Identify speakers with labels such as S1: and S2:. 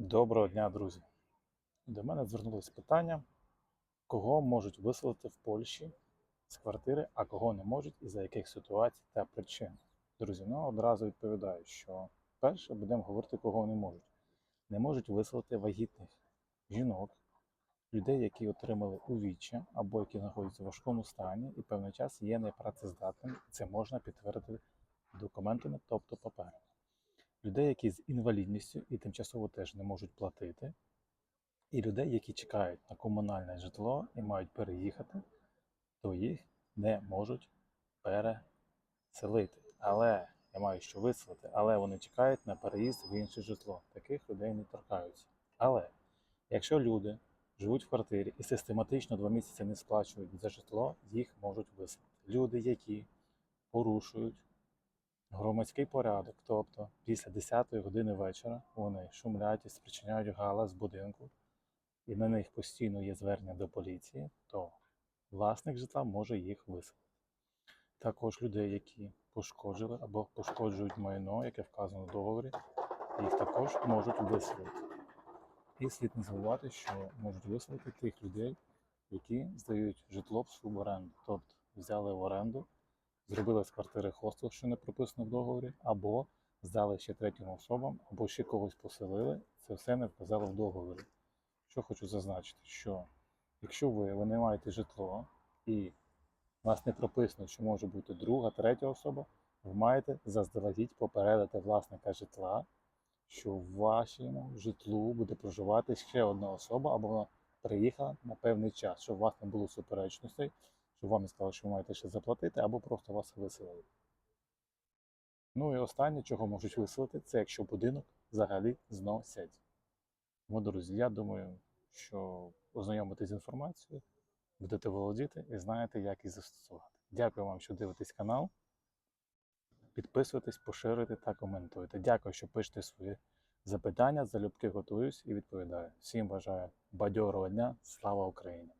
S1: Доброго дня, друзі! До мене звернулось питання, кого можуть виселити в Польщі з квартири, а кого не можуть, і за яких ситуацій та причин. Друзі, ну одразу відповідаю, що перше будемо говорити, кого не можуть. Не можуть виселити вагітних жінок, людей, які отримали увіччя або які знаходяться в важкому стані і певний час є непрацездатним. Це можна підтвердити документами, тобто які з інвалідністю і тимчасово теж не можуть платити, і людей, які чекають на комунальне житло і мають переїхати, то їх не можуть переселити. Але я маю що виселити, але вони чекають на переїзд в інше житло. Таких людей не торкаються. Але якщо люди живуть в квартирі і систематично два місяці не сплачують за житло, їх можуть виселити. Люди, які порушують громадський порядок, тобто після 10 години вечора вони шумлять і спричиняють галас будинку, і на них постійно є звернення до поліції, то власник житла може їх виселити. Також людей, які пошкоджили або пошкоджують майно, яке вказано в договорі, їх також можуть виселити. І слід не забувати, що можуть виселити тих людей, які здають житло в суборенду, тобто взяли в оренду зробили з квартири хостел, що не прописано в договорі, або здали ще третім особам, або ще когось поселили. Це все не вказало в договорі. Що хочу зазначити, що якщо ви, не маєте житло і у вас не прописано, що може бути друга, третя особа, ви маєте заздалегідь попередити власника житла, що в вашому житлу буде проживати ще одна особа, або вона приїхала на певний час, щоб у вас не було суперечностей, щоб вам не сказали, що ви маєте ще заплатити, або просто вас виселили. Ну і останнє, чого можуть виселити, це якщо будинок взагалі зносять. Тому, друзі, я думаю, що ознайомитесь з інформацією, будете володіти і знаєте, як її застосувати. Дякую вам, що дивитесь канал. Підписуйтесь, поширюйте та коментуйте. Дякую, що пишете свої запитання. Залюбки готуюсь і відповідаю. Всім бажаю бадьорого дня. Слава Україні!